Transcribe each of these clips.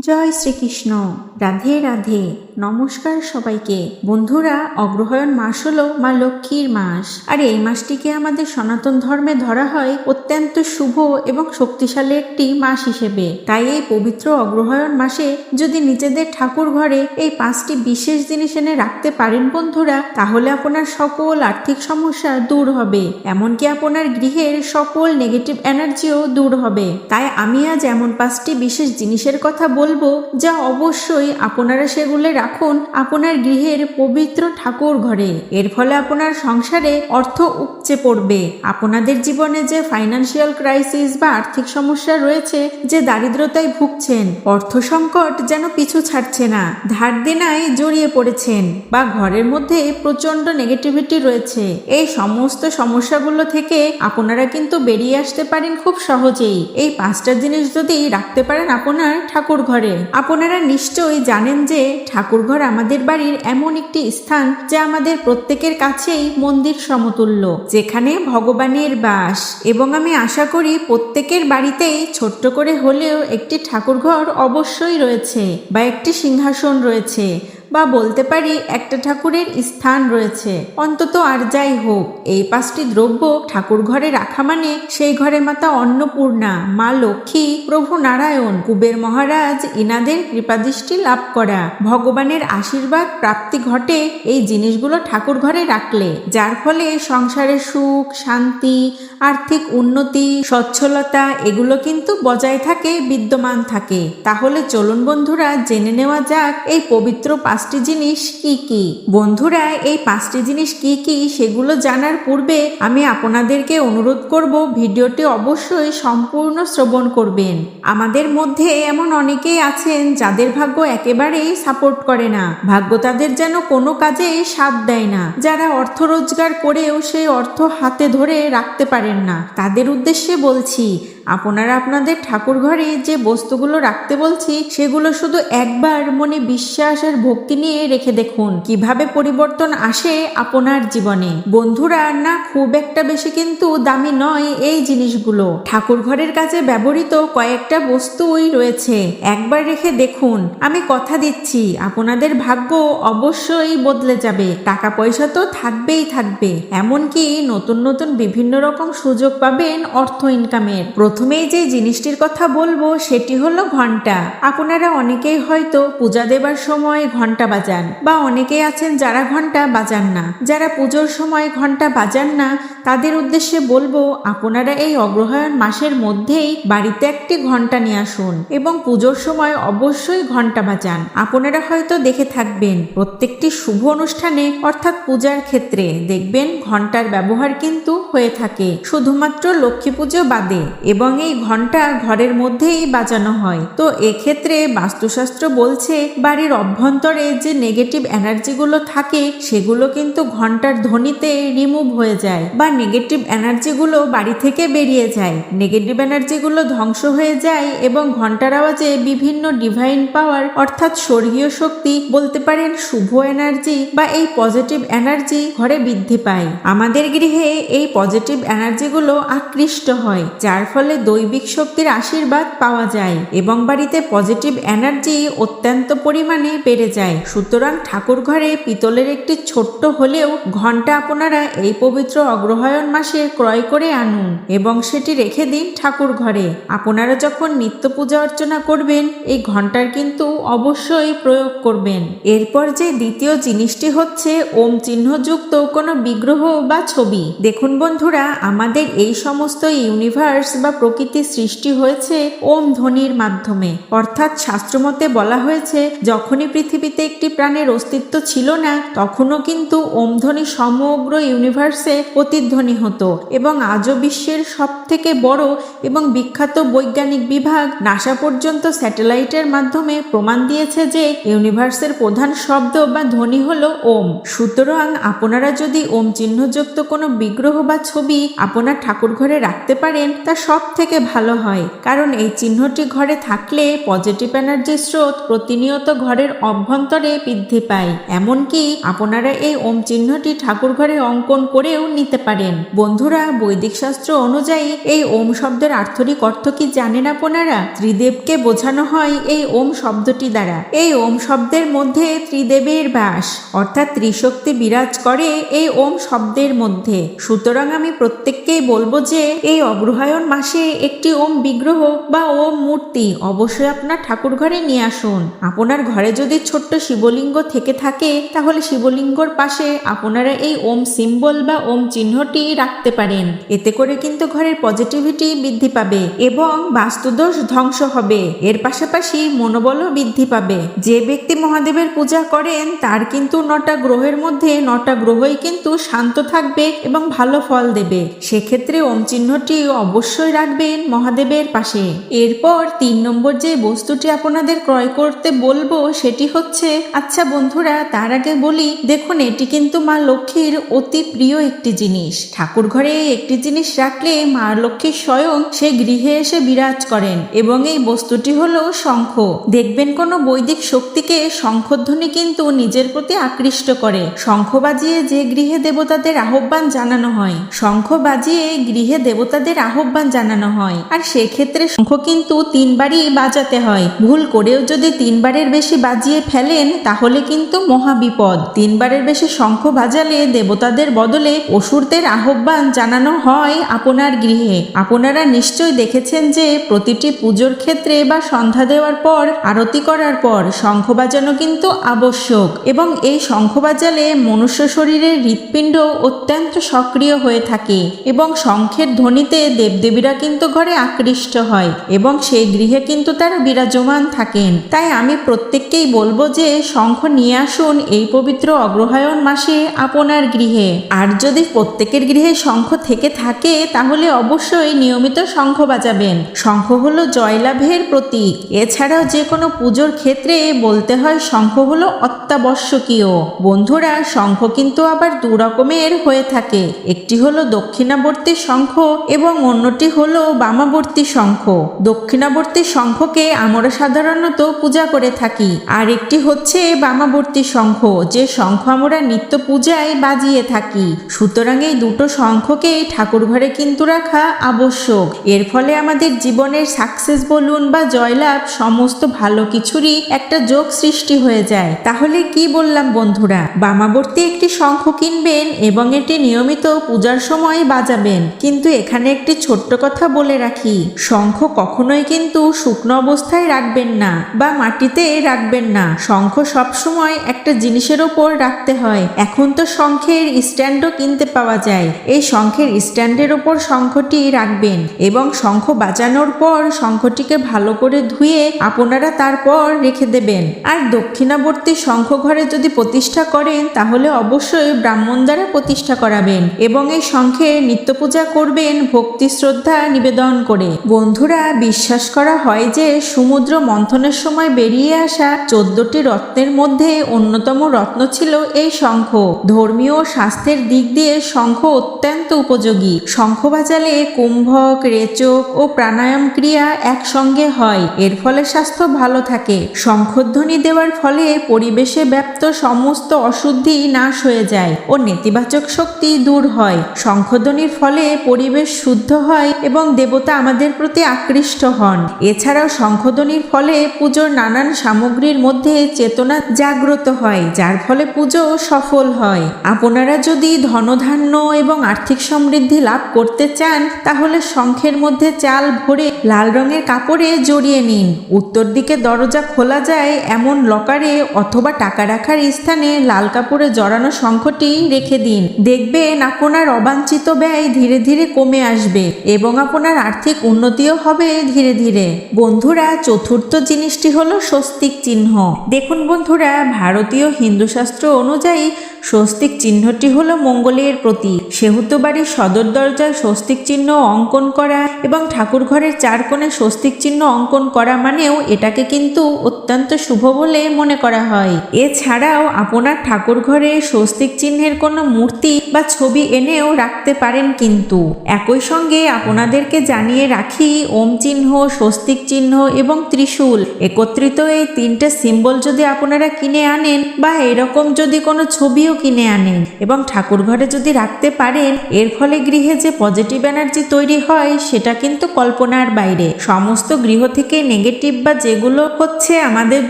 জয় শ্রীকৃষ্ণ। রাধে রাধে। নমস্কার সবাইকে। বন্ধুরা, অগ্রহায়ণ মাস হলো মা লক্ষ্মীর মাস। আর এই মাসটিকে আমাদের সনাতন ধর্মে ধরা হয় অত্যন্ত শুভ এবং শক্তিশালী একটি মাস হিসেবে। তাই এই পবিত্র অগ্রহায়ণ মাসে যদি নিজেদের ঠাকুর ঘরে এই পাঁচটি বিশেষ জিনিস এনে রাখতে পারেন বন্ধুরা, তাহলে আপনার সকল আর্থিক সমস্যা দূর হবে। এমনকি আপনার গৃহের সকল নেগেটিভ এনার্জিও দূর হবে। তাই আমি আজ এমন পাঁচটি বিশেষ জিনিসের কথা বলব, যা অবশ্যই আপনারা সেগুলো রাখুন আপনার গৃহের পবিত্র ঠাকুর ঘরে। এর ফলে আপনার সংসারে অর্থ উপচে পড়বে। আপনাদের জীবনে যে ফাইন্যান্সিয়াল ক্রাইসিস বা আর্থিক সমস্যা রয়েছে, যে দারিদ্রতায় ভুগছেন, অর্থ সংকট যেন পিছু ছাড়ছে না, ধার দেনায় জড়িয়ে পড়েছেন বা ঘরের মধ্যে প্রচণ্ড নেগেটিভিটি রয়েছে। এই সমস্ত সমস্যাগুলো থেকে আপনারা কিন্তু বেরিয়ে আসতে পারেন খুব সহজেই। এই পাঁচটা জিনিস যদি রাখতে পারেন আপনার ঠাকুর ঘরে। আপনারা নিশ্চয়ই জানেন যে ঠাকুরঘর আমাদের বাড়ির এমন একটি স্থান যা আমাদের প্রত্যেকের কাছেই মন্দির সমতুল্য, যেখানে ভগবানের বাস। এবং আমি আশা করি প্রত্যেকের বাড়িতেই ছোট্ট করে হলেও একটি ঠাকুরঘর অবশ্যই রয়েছে বা একটি সিংহাসন রয়েছে। বা বলতে পারি একটা ঠাকুরের স্থান রয়েছে। অন্তত আর যাই হোক, এই পাঁচটি দ্রব্য ঠাকুর ঘরে রাখা মানে সেই ঘরে মাতা অন্নপূর্ণা, মা লক্ষ্মী, প্রভু নারায়ণ, কুবের মহারাজ, ইনাদের কৃপাদৃষ্টি লাভ করা। ভগবানের আশীর্বাদ প্রাপ্তি ঘটে এই জিনিসগুলো ঠাকুর ঘরে রাখলে, যার ফলে সংসারে সুখ, শান্তি, আর্থিক উন্নতি, সচ্ছলতা এগুলো কিন্তু বজায় থাকে, বিদ্যমান থাকে। তাহলে চলুন বন্ধুরা, জেনে নেওয়া যাক এই পবিত্র পাঁচটি জিনিস কি কি? বন্ধুরা, এই পাঁচটি জিনিস কি কি সেগুলো জানার পূর্বে আমি আপনাদেরকে অনুরোধ করব ভিডিওটি অবশ্যই সম্পূর্ণ শ্রবণ করবেন। আমাদের মধ্যে এমন অনেকেই আছেন যাদের ভাগ্য একেবারেই সাপোর্ট করে না। ভাগ্য তাদের যেন কোনো কাজে সাথ দেয় না। যারা অর্থ রোজগার করেও সেই অর্থ হাতে ধরে রাখতে পারেন না। তাদের উদ্দেশ্যে বলছি আপনারা আপনাদের ঠাকুর ঘরে যে বস্তুগুলো রাখতে বলছি, সেগুলো শুধু একবার মনে বিশ্বাস আর ভক্তি নিয়ে রেখে দেখুন। কীভাবে পরিবর্তন আসে আপনার জীবনে? বন্ধুরা, না খুব একটা বেশি কিন্তু দামি নয় এই জিনিসগুলো। ঠাকুর ঘরের কাছে ব্যবহৃত কয়েকটা বস্তুই রয়েছে। একবার রেখে দেখুন। আমি কথা দিচ্ছি। আপনাদের ভাগ্য অবশ্যই বদলে যাবে। টাকা পয়সা তো থাকবেই থাকবে। এমনকি নতুন নতুন বিভিন্ন রকম সুযোগ পাবেন অর্থ ইনকামের প্রথমেই যে জিনিসটির কথা বলব, সেটি হলো ঘণ্টা। আপনারা অনেকেই হয়তো পূজা দেবার সময় ঘণ্টা বাজান, বা অনেকেই আছেন যারা ঘণ্টা বাজান না। যারা পুজোর সময় ঘণ্টা বাজান না, তাদের উদ্দেশ্যে বলব, আপনারা এই অগ্রহায়ণ মাসের মধ্যেই বাড়িতে একটি ঘণ্টা নিয়ে আসুন, এবং পুজোর সময় অবশ্যই ঘণ্টা বাজান। আপনারা হয়তো দেখে থাকবেন, প্রত্যেকটি শুভ অনুষ্ঠানে, অর্থাৎ পূজার ক্ষেত্রে, দেখবেন ঘণ্টার ব্যবহার কিন্তু হয়ে থাকে। শুধুমাত্র লক্ষ্মী পুজো বাদে এবং এই ঘণ্টা ঘরের মধ্যেই বাজানো হয়। তো এক্ষেত্রে বাস্তুশাস্ত্র বলছে, বাড়ির অভ্যন্তরে যে নেগেটিভ এনার্জিগুলো থাকে, সেগুলো কিন্তু ঘণ্টার ধ্বনিতে রিমুভ হয়ে যায় বা নেগেটিভ এনার্জিগুলো বাড়ি থেকে বেরিয়ে যায়। নেগেটিভ এনার্জিগুলো ধ্বংস হয়ে যায় এবং ঘণ্টার আওয়াজে বিভিন্ন ডিভাইন পাওয়ার অর্থাৎ স্বর্গীয় শক্তি, বলতে পারেন শুভ এনার্জি বা এই পজিটিভ এনার্জি ঘরে বৃদ্ধি পায়। আমাদের গৃহে এই পজিটিভ এনার্জিগুলো আকৃষ্ট হয়, যার ফলে দৈবিক শক্তির আশীর্বাদ পাওয়া যায় এবং বাড়িতে পজিটিভ এনার্জি অত্যন্ত পরিমাণে বেড়ে যায়। সুতরাং ঠাকুর ঘরে পিতলের একটি ছোট্ট হলেও ঘণ্টা আপনারা এই পবিত্র অগ্রহায়ণ মাসে ক্রয় করে আনুন এবং সেটি রেখে দিন ঠাকুর ঘরে আপনারা যখন নিত্য পূজা অর্চনা করবেন, এই ঘণ্টার কিন্তু অবশ্যই প্রয়োগ করবেন। এরপর যে দ্বিতীয় জিনিসটি হচ্ছে ওম চিহ্নযুক্ত কোনো বিগ্রহ বা ছবি। দেখুন বন্ধুরা, আমাদের এই সমস্ত ইউনিভার্স বা প্রকৃতির সৃষ্টি হয়েছে ওম ধ্বনির মাধ্যমে। অর্থাৎ শাস্ত্রমতে বলা হয়েছে, যখনই পৃথিবীতে একটি প্রাণের অস্তিত্ব ছিল না, তখনও কিন্তু ওম ধ্বনি সমগ্র ইউনিভার্সে প্রতিধ্বনি হতো এবং আজও বিশ্বের সব থেকে বড় এবং বিখ্যাত বৈজ্ঞানিক বিভাগ নাসা পর্যন্ত স্যাটেলাইটের মাধ্যমে প্রমাণ দিয়েছে যে ইউনিভার্সের প্রধান শব্দ বা ধ্বনি হলো ওম। সুতরাং আপনারা যদি ওম চিহ্নযুক্ত কোনো বিগ্রহ বা ছবি আপনার ঠাকুর ঘরে রাখতে পারেন, তা সব থেকে ভালো হয়, কারণ এই চিহ্নটি ঘরে থাকলে পজিটিভ এনার্জি স্রোত প্রতিনিয়ত ঘরের অভ্যন্তরে বৃদ্ধি পায়। এমনকি আপনারা এই ওম চিহ্নটি ঠাকুর ঘরে অঙ্কন করেও নিতে পারেন। বন্ধুরা, বৈদিক শাস্ত্র অনুযায়ী এই ওম শব্দের আর্থরিক অর্থ কি জানেন আপনারা? ত্রিদেবকে বোঝানো হয় এই ওম শব্দটি দ্বারা। এই ওম শব্দের মধ্যে ত্রিদেবের বাস, অর্থাৎ ত্রিশক্তি বিরাজ করে এই ওম শব্দের মধ্যে। সুতরাং আমি প্রত্যেককেই বলব যে এই অগ্রহায়ণ মাসে একটি ওম বিগ্রহ বা ওম মূর্তি অবশ্যই আপনার ঠাকুর ঘরে নিয়ে আসুন। আপনার ঘরে যদি ছোট্ট শিবলিঙ্গ থেকে থাকে, তাহলে শিবলিঙ্গর পাশে আপনারা এই ওম সিম্বল বা ওম চিহ্নটি রাখতে পারেন। এতে করে কিন্তু ঘরের পজিটিভিটি বৃদ্ধি পাবে এবং বাস্তুদোষ ধ্বংস হবে। এর পাশাপাশি মনোবলও বৃদ্ধি পাবে। যে ব্যক্তি মহাদেবের পূজা করেন, তার কিন্তু নটা গ্রহের মধ্যে নটা গ্রহই কিন্তু শান্ত থাকবে এবং ভালো ফল দেবে। সেক্ষেত্রে ওম চিহ্নটি অবশ্যই রাখবেন মহাদেবের পাশে। এরপর তিন নম্বর যে বস্তুটি আপনাদের ক্রয় করতে বলব, সেটি হচ্ছে আচ্ছা বন্ধুরা, তার আগে বলি, দেখুন, এটি কিন্তু মা লক্ষ্মীর অতি প্রিয় একটি জিনিস। ঠাকুর ঘরে একটি জিনিস রাখলে মা লক্ষ্মী স্বয়ং সে গৃহে এসে বিরাজ করেন এবং এই বস্তুটি হলো শঙ্খ। দেখবেন কোনো বৈদিক শক্তিকে শঙ্খধ্বনি কিন্তু নিজের প্রতি আকৃষ্ট করে। শঙ্খ বাজিয়ে যে গৃহে দেবতাদের আহ্বান জানানো হয়। শঙ্খ বাজিয়ে গৃহে দেবতাদের আহ্বান জানানো হয়। আর সেক্ষেত্রে শঙ্খ কিন্তু তিনবারই বাজাতে হয়। ভুল করেও যদি তিনবারের বেশি বাজিয়ে ফেলেন, তাহলে কিন্তু মহাবিপদ তিনবারের বেশি শঙ্খ বাজালে দেবতাদের বদলে অসুরদের আহ্বান জানানো হয় আপনার গৃহে। আপনারা নিশ্চয় দেখেছেন যে প্রতিটি পুজোর ক্ষেত্রে বা সন্ধ্যা দেওয়ার পর, আরতি করার পর শঙ্খ বাজানো কিন্তু আবশ্যক। এবং এই শঙ্খ বাজালে মনুষ্য শরীরের হৃৎপিণ্ড অত্যন্ত সক্রিয় হয়ে থাকে। এবং শঙ্খের ধ্বনিতে দেবদেবীরা কিন্তু ঘরে আকৃষ্ট হয় এবং সেই গৃহে কিন্তু তারা বিরাজমান থাকেন। তাই আমি প্রত্যেককেই বলব যে, শঙ্খ নিয়ে আসুন এই পবিত্র অগ্রহায়ণ মাসে আপনার গৃহে। আর যদি প্রত্যেকের গৃহে শঙ্খ থেকে থাকে, তাহলে অবশ্যই নিয়মিত শঙ্খ বাজাবেন। শঙ্খ হলো জয়লাভের প্রতীক। এছাড়াও যে কোনো পুজোর ক্ষেত্রে বলতে হয়, শঙ্খ হলো অত্যাবশ্যকীয়। বন্ধুরা, শঙ্খ কিন্তু আবার দু রকমের হয়ে থাকে। একটি হলো দক্ষিণাবর্তী শঙ্খ এবং অন্যটি হলো বামাবর্তী শঙ্খ। দক্ষিণাবর্তী শঙ্খকে আমরা সাধারণত পূজা করে থাকি। আর একটি হচ্ছে বামাবর্তী শঙ্খ, যে শঙ্খ আমরা নিত্য পূজায় বাজিয়ে থাকি। সুতরাং এই দুটো শঙ্খকে ঠাকুর ঘরে কিন্তু রাখা আবশ্যক। এর ফলে আমাদের জীবনের সাকসেস বলুন বা জয়লাভ, সমস্ত ভালো কিছুরই একটা যোগ সৃষ্টি হয়ে যায়। তাহলে কি বললাম বন্ধুরা? বামাবর্তী একটি শঙ্খ কিনবেন এবং এটি নিয়মিত পূজার সময় বাজাবেন। কিন্তু এখানে একটি ছোট্ট কথা বলে রাখি। শঙ্খ কখনোই কিন্তু শুকনো অবস্থায় রাখবেন না বা মাটিতে রাখবেন না। শঙ্খ সবসময় একটা জিনিসের ওপর রাখতে হয়। এখন তো শঙ্খের স্ট্যান্ডও কিনতে পাওয়া যায়। এই শঙ্খের স্ট্যান্ডের ওপর শঙ্খটি রাখবেন এবং শঙ্খ বাজানোর পর শঙ্খটিকে ভালো করে ধুয়ে আপনারা তারপর রেখে দেবেন। আর দক্ষিণাবর্তী শঙ্খ ঘরে যদি প্রতিষ্ঠা করেন, তাহলে অবশ্যই ব্রাহ্মণ দ্বারা প্রতিষ্ঠা করাবেন এবং এই শঙ্খের নিত্য পূজা করবেন, ভক্তি শ্রদ্ধা নিবেদন করে। বন্ধুরা, বিশ্বাস করা হয় যে সমুদ্র মন্থনের সময় বেরিয়ে আসা চোদ্দটি রত্নের মধ্যে অন্যতম রত্ন ছিল এই শঙ্খ। ধর্মীয় স্বাস্থ্যের দিক দিয়ে শঙ্খ অত্যন্ত উপযোগী। শঙ্খ বাজালে কুম্ভক, রেচক ও প্রাণায়াম ক্রিয়া একসঙ্গে হয়, এর ফলে স্বাস্থ্য ভালো থাকে। শঙ্খধ্বনি দেওয়ার ফলে পরিবেশে ব্যাপ্ত সমস্ত অশুদ্ধি নাশ হয়ে যায় ও নেতিবাচক শক্তি দূর হয়। শঙ্খধ্বনির ফলে পরিবেশ শুদ্ধ হয় এবং দেবতা আমাদের প্রতি আকৃষ্ট হন। এছাড়াও শঙ্খধ্বনির ফলে পুজোর নানান সামগ্রীর মধ্যে চেতনা জাগ্রত হয়, যার ফলে পুজো সফল হয়। আপনারা যদি ধনধান্য এবং আর্থিক সমৃদ্ধি লাভ করতে চান, তাহলে শঙ্খের মধ্যে চাল ভরে লাল রঙের কাপড়ে জড়িয়ে নিন। উত্তর দিকে দরজা খোলা যায় এমন লকারে অথবা টাকা রাখার স্থানে লাল কাপড়ে জড়ানো শঙ্খটি রেখে দিন। দেখবেন আপনার অবাঞ্ছিত ব্যয় ধীরে ধীরে কমে আসবে এবং আপনার আর্থিক উন্নতিও হবে ধীরে ধীরে। বন্ধুরা, চতুর্থ জিনিসটি হলো স্বস্তিক চিহ্ন। দেখুন বন্ধুরা, ভারতীয় হিন্দু শাস্ত্র অনুযায়ী স্বস্তিক চিহ্নটি হলো মঙ্গলের প্রতীক। সেহেতু বাড়ির সদর দরজায় স্বস্তিক চিহ্ন অঙ্কন করা এবং ঠাকুর ঘরের চার কোণে স্বস্তিক চিহ্ন অঙ্কন করা মানেও এটাকে কিন্তু অত্যন্ত শুভ বলে মনে করা হয়। এছাড়াও আপনার ঠাকুর ঘরে স্বস্তিক চিহ্নের কোনো মূর্তি বা ছবি এনেও রাখতে পারেন কিন্তু। একই সঙ্গে আপনাদের আপনাদেরকে জানিয়ে রাখি, ওম চিহ্ন, স্বস্তিক চিহ্ন এবং ত্রিশূল। একত্রিত এই তিনটে সিম্বল যদি আপনারা কিনে আনেন বা এরকম যদি কোনো ছবিও কিনে আনেন এবং ঠাকুর ঘরে যদি রাখতে পারেন, এর ফলে গৃহে যে পজিটিভ এনার্জি তৈরি হয়, সেটা কিন্তু কল্পনার বাইরে। সমস্ত গৃহ থেকে নেগেটিভ বা যেগুলো হচ্ছে আমাদের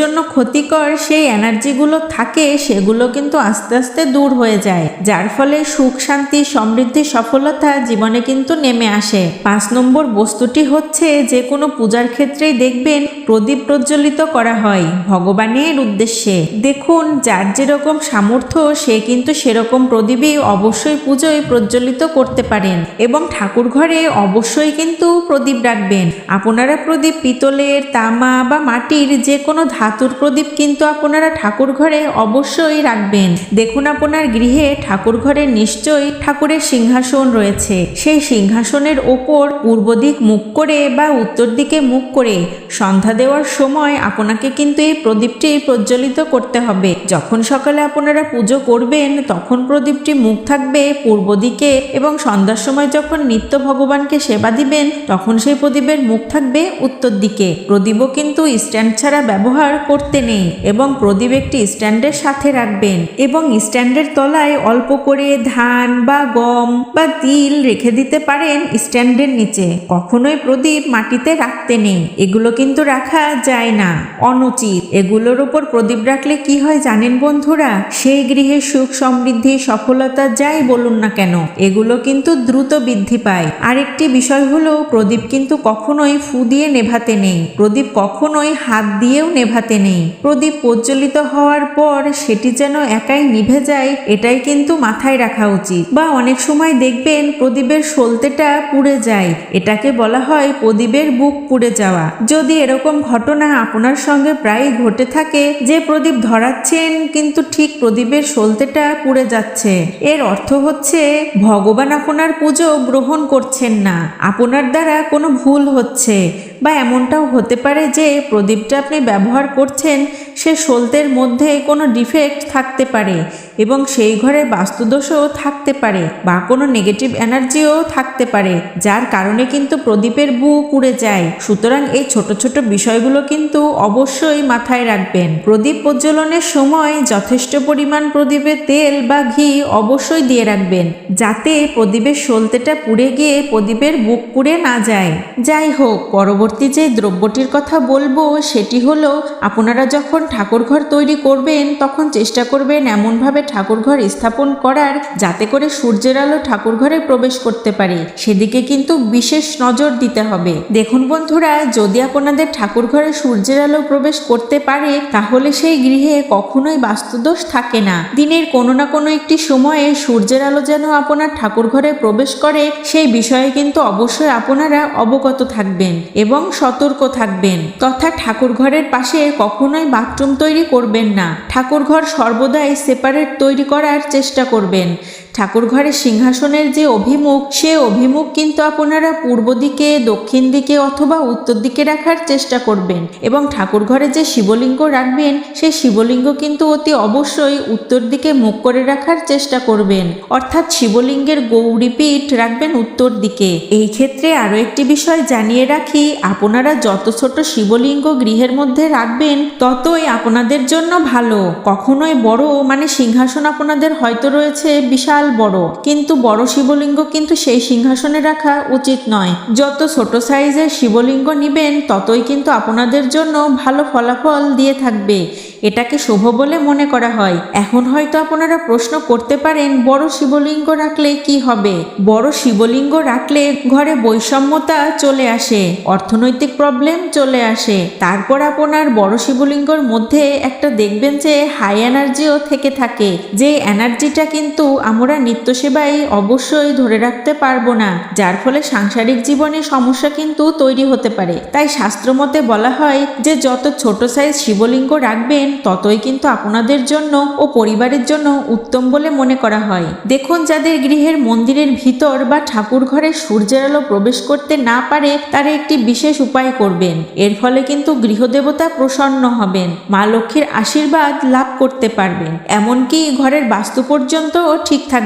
জন্য ক্ষতিকর, সেই এনার্জিগুলো থাকে, সেগুলো কিন্তু আস্তে আস্তে দূর হয়ে যায়। যার ফলে সুখ, শান্তি, সমৃদ্ধি, সফলতা জীবনে কিন্তু নেমে আসে। পাঁচ নম্বর বস্তুটি হচ্ছে যে কোনো পূজার ক্ষেত্রেই দেখবেন প্রদীপ প্রজ্বলিত করা হয় ভগবানের উদ্দেশ্যে। দেখুন, যার যেরকম সামর্থ্য, সে কিন্তু সেরকম প্রদীপই অবশ্যই পুজোয় প্রজ্বলিত করতে পারেন এবং ঠাকুর ঘরে অবশ্যই কিন্তু প্রদীপ রাখবেন। আপনারা প্রদীপ পিতলের, তামা বা মাটির যে কোনো ধাতুর প্রদীপ কিন্তু আপনারা ঠাকুর ঘরে অবশ্যই রাখবেন। দেখুন, আপনার গৃহে ঠাকুর ঘরে নিশ্চয়ই ঠাকুরের সিংহাসন রয়েছে। সেই সিংহাসনের ওপর পূর্ব দিক মুখ করে বা উত্তর দিকে মুখ করে। সন্ধ্যা দেওয়ার সময় আপনাকে কিন্তু এই প্রদীপটি প্রজ্বলিত করতে হবে। যখন সকালে আপনারা পুজো করবেন, তখন প্রদীপটি মুখ থাকবে পূর্ব দিকে এবং সন্ধ্যার সময় যখন নিত্য ভগবানকে সেবা দিবেন, তখন সেই প্রদীপের মুখ থাকবে উত্তর দিকে। প্রদীপও কিন্তু স্ট্যান্ড ছাড়া ব্যবহার করতে নেই এবং প্রদীপ একটি স্ট্যান্ডের সাথে রাখবেন এবং স্ট্যান্ডের তলায় অল্প করে ধান বা গম বা তিল রেখে দিতে পারেন স্ট্যান্ডের নিচে, কখনোই প্রদীপ মাটিতে রাখতে নেই। এগুলো কিন্তু রাখা যায় না, অনুচিত। এগুলোর উপর প্রদীপ রাখলে কি হয় জানেন বন্ধুরা? সেই গৃহে সুখ সমৃদ্ধি, সফলতা যাই বলুন না কেন, এগুলো কিন্তু দ্রুত বৃদ্ধি পায়। আরেকটি বিষয় হলো, প্রদীপ কিন্তু কখনোই ফু দিয়ে নেভাতে নেই। প্রদীপ কখনোই হাত দিয়েও নেভাতে নেই। প্রদীপ প্রজ্বলিত হওয়ার পর সেটি যেন একাই নিভে যায়, এটাই কিন্তু মাথায় রাখা উচিত। বা অনেক সময় দেখবেন প্রদীপের সলতেটা পুড়ে যায়। এটাকে বলা হয় প্রদীপের বুক পুড়ে যাওয়া। যদি এরকম ঘটনা আপনার সঙ্গে প্রায় ঘটে থাকে, যে প্রদীপ ধরাচ্ছেন, কিন্তু ঠিক প্রদীপের সলতেটা পুড়ে যাচ্ছে। এর অর্থ হচ্ছে, ভগবান আপনার পুজো গ্রহণ করছেন না। আপনার দ্বারা কোনো ভুল হচ্ছে। বা এমনটাও হতে পারে যে প্রদীপটা আপনি ব্যবহার করছেন, সে সলতের মধ্যে কোনো ডিফেক্ট থাকতে পারে এবং সেই ঘরে বাস্তুদোষও থাকতে পারে বা কোনো নেগেটিভ এনার্জিও থাকতে পারে, যার কারণে কিন্তু প্রদীপের বু পুড়ে যায়। সুতরাং এই ছোট ছোট বিষয়গুলো কিন্তু অবশ্যই মাথায় রাখবেন। প্রদীপ প্রজ্বলনের সময় যথেষ্ট পরিমাণ প্রদীপের তেল বা ঘি অবশ্যই দিয়ে রাখবেন, যাতে প্রদীপের সলতেটা পুড়ে গিয়ে প্রদীপের বুক পুড়ে না যায়। যাই হোক, পরবর্তী যে দ্রব্যটির কথা বলব, সেটি হলো, আপনারা যখন ঠাকুর ঘর তৈরি করবেন, তখন চেষ্টা করবেন এমনভাবে ঠাকুর ঘর স্থাপন করার, যাতে করে সূর্যের আলো ঠাকুর ঘরে প্রবেশ করতে পারে। সেদিকে কিন্তু বিশেষ নজর দিতে হবে। দেখুন বন্ধুরা, যদি আপনাদের ঠাকুর ঘরে সূর্যের আলো প্রবেশ করতে পারে, তাহলে সেই গৃহে কখনোই বাস্তুদোষ থাকে না। দিনের কোনো না কোনো একটি সময়ে সূর্যের আলো যেন আপনার ঠাকুর ঘরে প্রবেশ করে, সেই বিষয়ে কিন্তু অবশ্যই আপনারা অবগত থাকবেন। এবং সতর্ক থাকবেন। তথা ঠাকুর ঘরের পাশে কখনোই বাথরুম তৈরি করবেন না। ঠাকুর ঘর সর্বদাই সেপারেট তৈরি করার চেষ্টা করবেন। ঠাকুর ঘরের সিংহাসনের যে অভিমুখ, সে অভিমুখ কিন্তু আপনারা পূর্ব দিকে, দক্ষিণ দিকে অথবা উত্তর দিকে রাখার চেষ্টা করবেন এবং ঠাকুর ঘরে যে শিবলিঙ্গ রাখবেন সেই শিবলিঙ্গ কিন্তু অতি অবশ্যই উত্তর দিকে মুখ করে রাখার চেষ্টা করবেন। অর্থাৎ শিবলিঙ্গের গৌরীপীঠ রাখবেন উত্তর দিকে। এই ক্ষেত্রে আরও একটি বিষয় জানিয়ে রাখি, আপনারা যত ছোট শিবলিঙ্গ গৃহের মধ্যে রাখবেন, ততই আপনাদের জন্য ভালো। কখনোই বড় মানে সিংহাসন আপনাদের হয়তো রয়েছে বিশাল বড়। কিন্তু বড় শিবলিঙ্গ কিন্তু সেই সিংহাসনে রাখা উচিত নয়। যত ছোট সাইজের শিবলিঙ্গ নিবেন, ততই কিন্তু আপনাদের জন্য ভালো ফলাফল দিয়ে থাকবে। এটাকে শুভ বলে মনে করা হয়। এখন হয়তো আপনারা প্রশ্ন করতে পারেন, বড় শিবলিঙ্গ রাখলে কি হবে? বড় শিবলিঙ্গ রাখলে ঘরে বৈষম্যতা চলে আসে, অর্থনৈতিক প্রবলেম চলে আসে। তারপর আপনার বড় শিবলিঙ্গর মধ্যে একটা দেখবেন যে হাই এনার্জিও থেকে থাকে। যে এনার্জিটা কিন্তু আমরা নিত্য সেবায় অবশ্যই ধরে রাখতে পারব না, যার ফলে সাংসারিক জীবনে সমস্যা কিন্তু তৈরি হতে পারে। তাই শাস্ত্রমতে বলা হয় যে, যত ছোট সাইজ শিবলিঙ্গ রাখবেন, ততই কিন্তু আপনাদের জন্য ও পরিবারের জন্য উত্তম বলে মনে করা হয়। দেখুন, যাদের গৃহের মন্দিরের ভিতর বা ঠাকুর ঘরে সূর্যের আলো প্রবেশ করতে না পারে, তারা একটি বিশেষ উপায় করবেন। এর ফলে কিন্তু গৃহদেবতা প্রসন্ন হবেন, মা লক্ষ্মীর আশীর্বাদ লাভ করতে পারবেন। এমনকি ঘরের বাস্তু পর্যন্তও ঠিক থাকবে।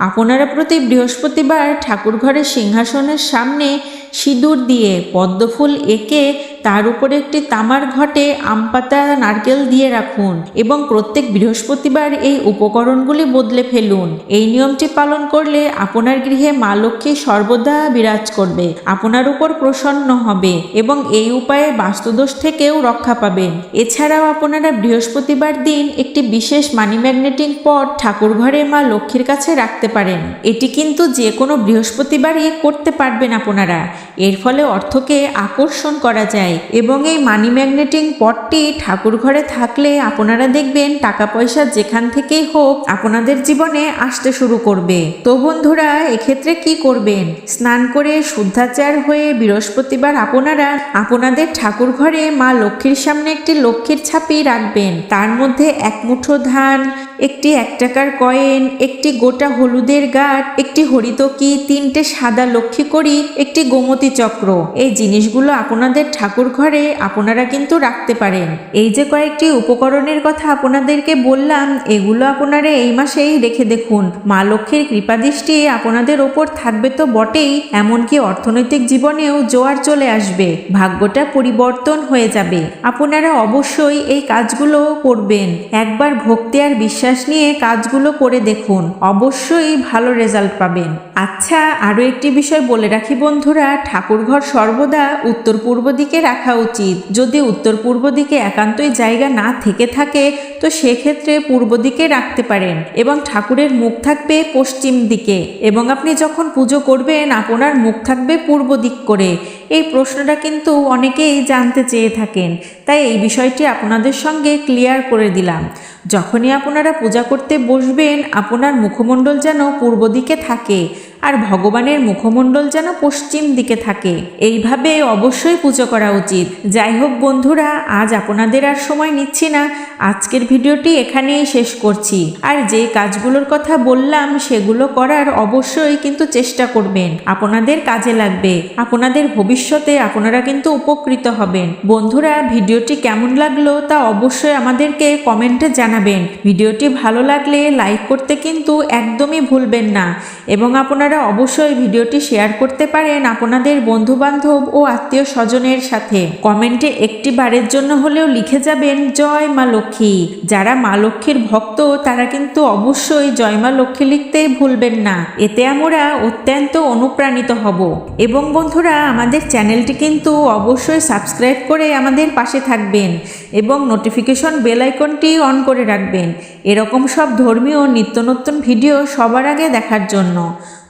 আপনারা প্রতি বৃহস্পতিবার ঠাকুর ঘরের সিংহাসনের সামনে সিঁদুর দিয়ে পদ্মফুল এঁকে তার উপরে একটি তামার ঘটে আম পাতা, নারকেল দিয়ে রাখুন এবং প্রত্যেক বৃহস্পতিবার এই উপকরণগুলি বদলে ফেলুন। এই নিয়মটি পালন করলে আপনার গৃহে মা লক্ষ্মী সর্বদা বিরাজ করবে, আপনার উপর প্রসন্ন হবে এবং এই উপায়ে বাস্তুদোষ থেকেও রক্ষা পাবেন। এছাড়াও আপনারা বৃহস্পতিবার দিন একটি বিশেষ মানি ম্যাগনেটিং পট ঠাকুর ঘরে মা লক্ষ্মীর কাছে রাখতে পারেন। এটি কিন্তু যে কোনো বৃহস্পতিবারই করতে পারবেন আপনারা। এর ফলে অর্থকে আকর্ষণ করা যায়। এবং এই মানি ম্যাগনেটিং পটটি ঠাকুর ঘরে থাকলে আপনারা দেখবেন টাকা পয়সা যেখান থেকেই হোক আপনাদের জীবনে আসতে শুরু করবে। তো বন্ধুরা, এক্ষেত্রে কি করবেন? স্নান করে শুদ্ধাচার হয়ে বৃহস্পতিবার আপনারা আপনাদের ঠাকুর ঘরে মা লক্ষ্মীর সামনে একটি লক্ষ্মীর ছাপি রাখবেন। তার মধ্যে এক মুঠো ধান একটি এক টাকার কয়েন, একটি গোটা হলুদের গাঁট, একটি হরিতকি, তিনটে সাদা লক্ষ্মী করি একটি গোমতী চক্র। এই জিনিসগুলো আপনাদের ঠাকুর ঘরে আপনারা কিন্তু রাখতে পারেন। এই যে কয়েকটি উপকরণের কথা আপনাদেরকে বললাম, এগুলো আপনারা এই মাসেই রেখে দেখুন। মা লক্ষ্মীর কৃপাদৃষ্টি আপনাদের ওপর থাকবে তো বটেই, এমনকি অর্থনৈতিক জীবনেও জোয়ার চলে আসবে। ভাগ্যটা পরিবর্তন হয়ে যাবে। আপনারা অবশ্যই এই কাজগুলো করবেন। একবার ভক্তি আর বিশ্বাস নিয়ে কাজগুলো করে দেখুন, অবশ্যই ভালো রেজাল্ট পাবেন। আচ্ছা আরও একটি বিষয় বলে রাখি বন্ধুরা, ঠাকুরঘর সর্বদা উত্তর পূর্ব দিকে রাখা উচিত। যদি উত্তর পূর্ব দিকে একান্তই জায়গা না থেকে থাকে তো সেক্ষেত্রে পূর্ব দিকে রাখতে পারেন এবং ঠাকুরের মুখ থাকবে পশ্চিম দিকে এবং আপনি যখন পুজো করবেন, আপনার মুখ থাকবে পূর্ব দিক করে। এই প্রশ্নটা কিন্তু অনেকেই জানতে চেয়ে থাকেন। তাই এই বিষয়টি আপনাদের সঙ্গে ক্লিয়ার করে দিলাম। যখনই আপনারা পূজা করতে বসবেন, আপনার মুখমণ্ডল যেন পূর্ব দিকে থাকে। আর ভগবানের মুখমণ্ডল যেন পশ্চিম দিকে থাকে। এইভাবে অবশ্যই পুজো করা উচিত। যাই হোক বন্ধুরা, আজ আপনাদের আর সময় নিচ্ছি না। আজকের ভিডিওটি এখানেই শেষ করছি। আর যে কাজগুলোর কথা বললাম, সেগুলো করার অবশ্যই কিন্তু চেষ্টা করবেন। আপনাদের কাজে লাগবে। আপনাদের ভবিষ্যতে আপনারা কিন্তু উপকৃত হবেন। বন্ধুরা, ভিডিওটি কেমন লাগল তা অবশ্যই আমাদেরকে কমেন্টে জানাবেন। ভিডিওটি ভালো লাগলে লাইক করতে কিন্তু একদমই ভুলবেন না। এবং আপনারা অবশ্যই ভিডিওটি শেয়ার করতে পারেন আপনাদের বন্ধু বান্ধব ও আত্মীয় স্বজনের সাথে। কমেন্টে একটি বারের জন্য হলেও লিখে যাবেন, জয় মা লক্ষ্মী। যারা মা লক্ষ্মীর ভক্ত, তারা কিন্তু অবশ্যই জয় মা লক্ষ্মী লিখতেই ভুলবেন না। এতে আমরা অত্যন্ত অনুপ্রাণিত হব। এবং বন্ধুরা, আমাদের চ্যানেলটি কিন্তু অবশ্যই সাবস্ক্রাইব করে আমাদের পাশে থাকবেন এবং নোটিফিকেশন বেল আইকনটি অন করে রাখবেন। এরকম সব ধর্মীয় নিত্য নতুন ভিডিও সবার আগে দেখার জন্য।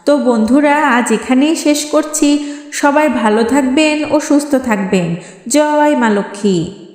তো বন্ধুরা, আজ এখানেই শেষ করছি। সবাই ভালো থাকবেন ও সুস্থ থাকবেন। জয় মা লক্ষ্মী।